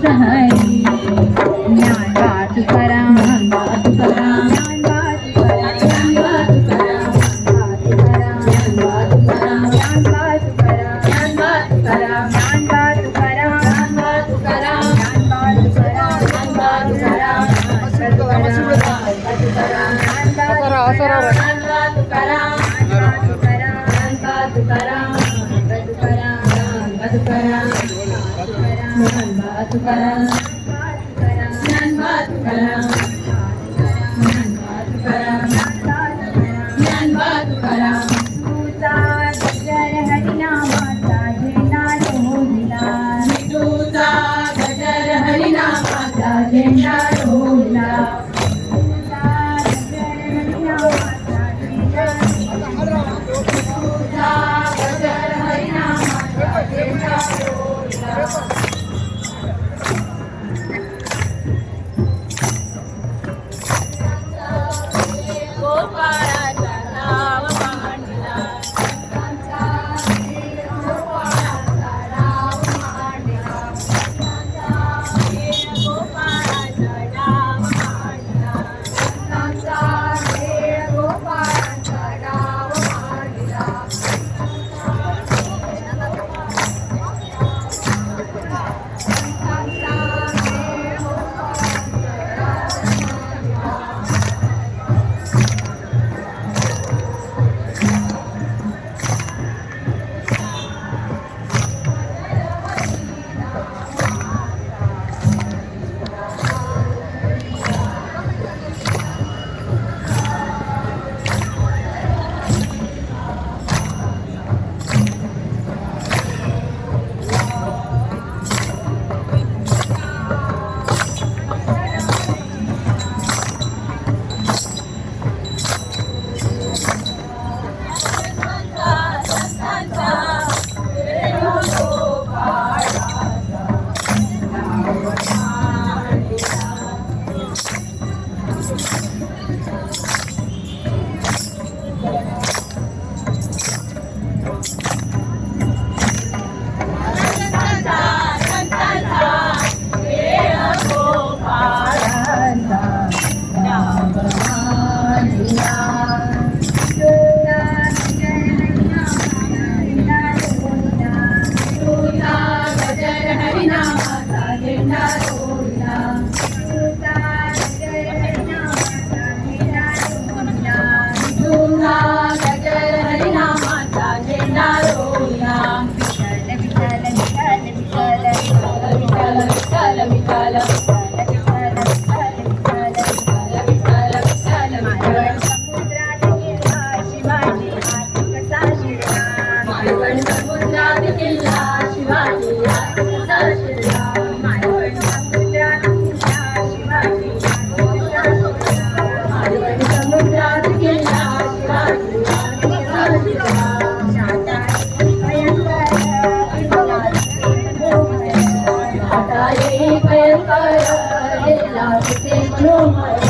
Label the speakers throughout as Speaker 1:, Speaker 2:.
Speaker 1: कृष्ण हरि
Speaker 2: ज्ञानवातु परा Saan ba ito ka lang?
Speaker 1: Saan ba ito ka lang? Hare Krishna ano,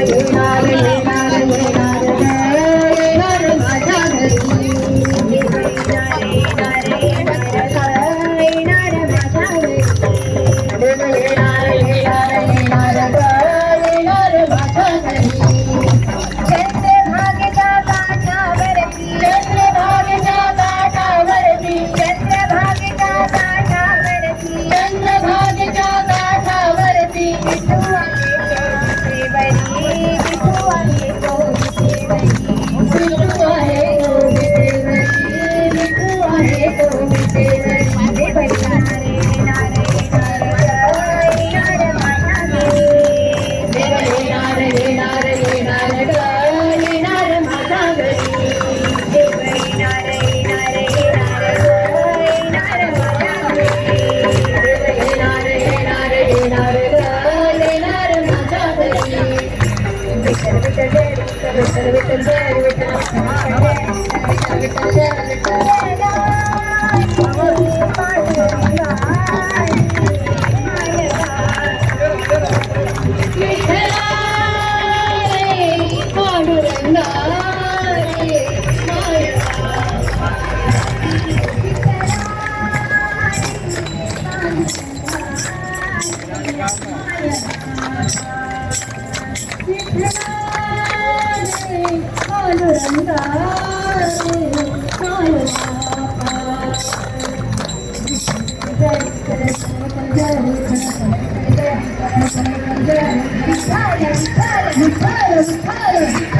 Speaker 1: கருணாலே Thank you. Fire! Fire! Fire!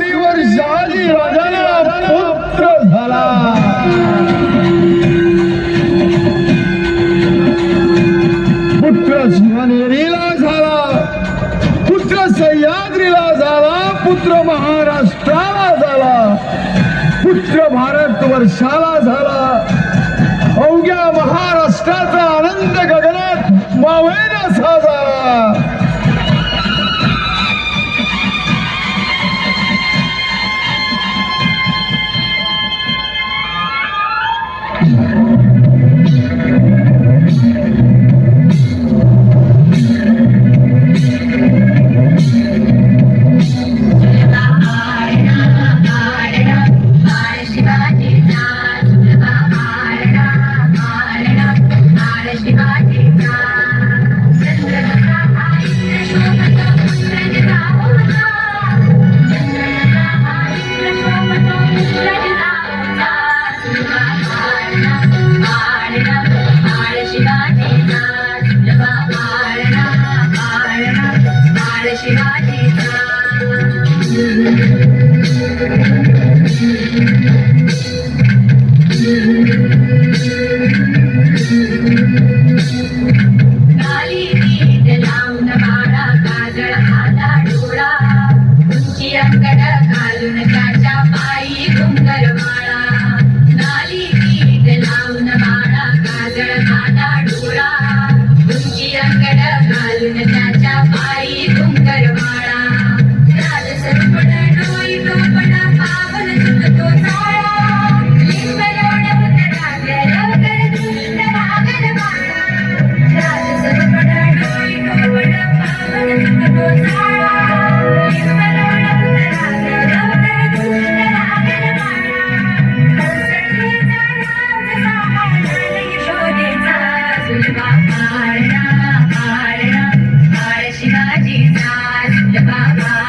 Speaker 1: सह्याद्रीला झाला पुत्र महाराष्ट्राला झाला. पुत्र भारत वर्षाला झाला. अवघ्या महाराष्ट्राचा आनंद Thank you. Bye.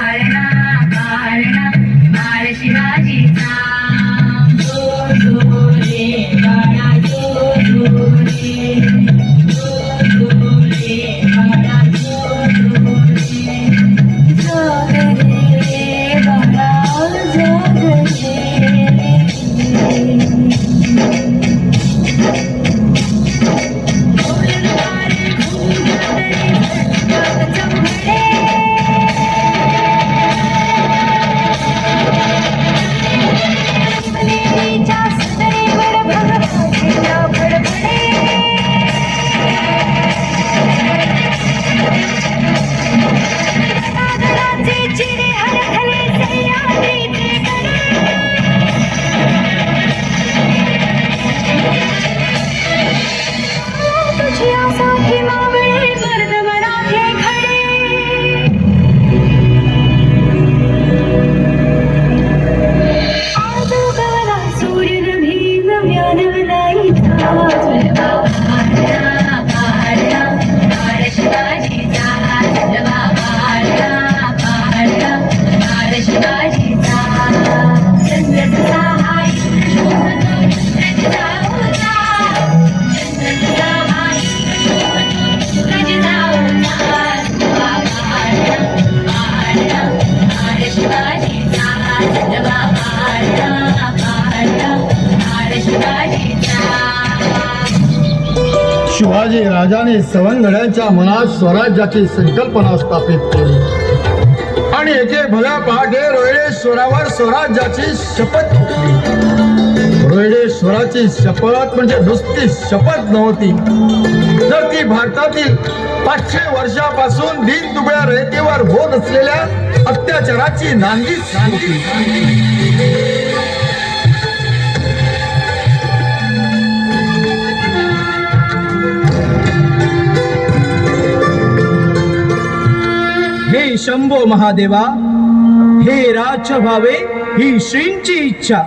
Speaker 3: शिवाजी राजाने सवंगड्यांच्या मनात स्वराज्याची संकल्पना स्थापित केली. आणि एके भल्या पहाटे रोहिडेश्वरावर स्वराज्याची शपथ रोहिडे स्वराची शपथ म्हणजे नुसती शपथ नव्हती. तर ती भारतातील पाचशे वर्षापासून दिन तुकड्या रेतीवर होत असलेल्या अत्याचाराची नांदी
Speaker 4: हे शंभो महादेवा हे राज व्हावे ही श्रींची इच्छा.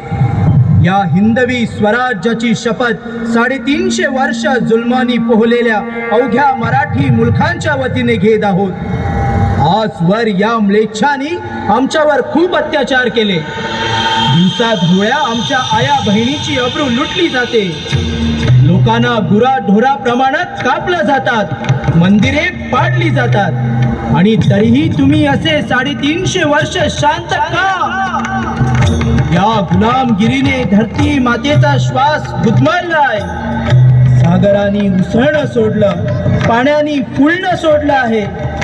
Speaker 4: या हिंदवी स्वराज्याची शपथ साडेतीनशे वर्ष जुलमानी पोहलेल्या अवघ्या मराठी मुलखांच्या वतीने घेत आहोत. आजवर या म्लेच्छानी आमच्यावर खूप अत्याचार केले. दिवसात धुळ्या आमच्या आया बहिणीची अब्रू लुटली जाते. लोकांना गुरा ढोरा प्रमाणात कापलं जातात. मंदिरे पाडली जातात. आणि तरीही तुम्ही असे साडेतीनशे वर्ष शांत का? या गुलामगिरीने धरती मातेचा श्वास गुदमरलाय सागराने उसळणं सोडलं. पाण्याने फुलणं सोडलं आहे.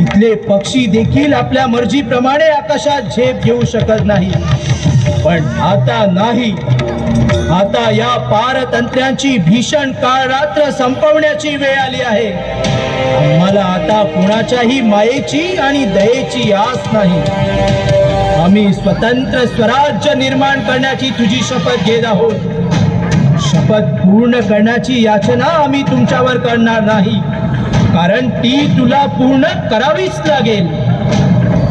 Speaker 4: इथले पक्षी देखील आपल्या मर्जीप्रमाणे आकाशात झेप घेऊ शकत नाही. पण आता नाही. आता या पारतंत्र्यांची भीषण काळ रात्र संपवण्याची वेळ आली आहे. आम्हाला आता कुणाच्याही मायेची आणि दयेची आस नाही. आम्ही स्वतंत्र स्वराज्य निर्माण करण्याची तुझी शपथ घेत आहोत. शपथ पूर्ण करण्याची याचना आम्ही तुमच्यावर करणार नाही. कारण ती तुला पूर्ण करावीच लागेल.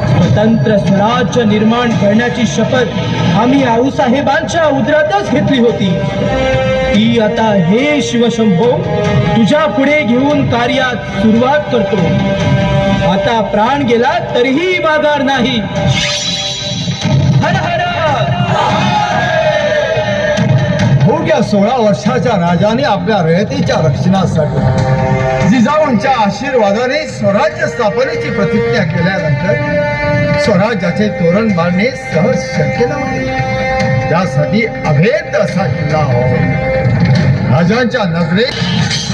Speaker 4: स्वतंत्र स्वराज्य निर्माण करण्याची शपथ आम्ही आऊसाहेबांच्या उदरातच घेतली होती. ती आता हे शिवशंभो तुझ्या पुढे घेऊन कार्यात सुरुवात करतो. आता प्राण गेला तरीही बागार नाही. हर हर
Speaker 3: अवघ्या सोळा वर्षाच्या राजाने आपल्या रयतेच्या रक्षणासाठी जिजाऊंच्या आशीर्वादाने स्वराज्य स्थापनेची प्रतिज्ञा केल्यानंतर स्वराज्याचे तोरण बांधणे सहज शक्य नव्हते. त्यासाठी अभेद असा किल्ला हवा. राजांच्या नजरेत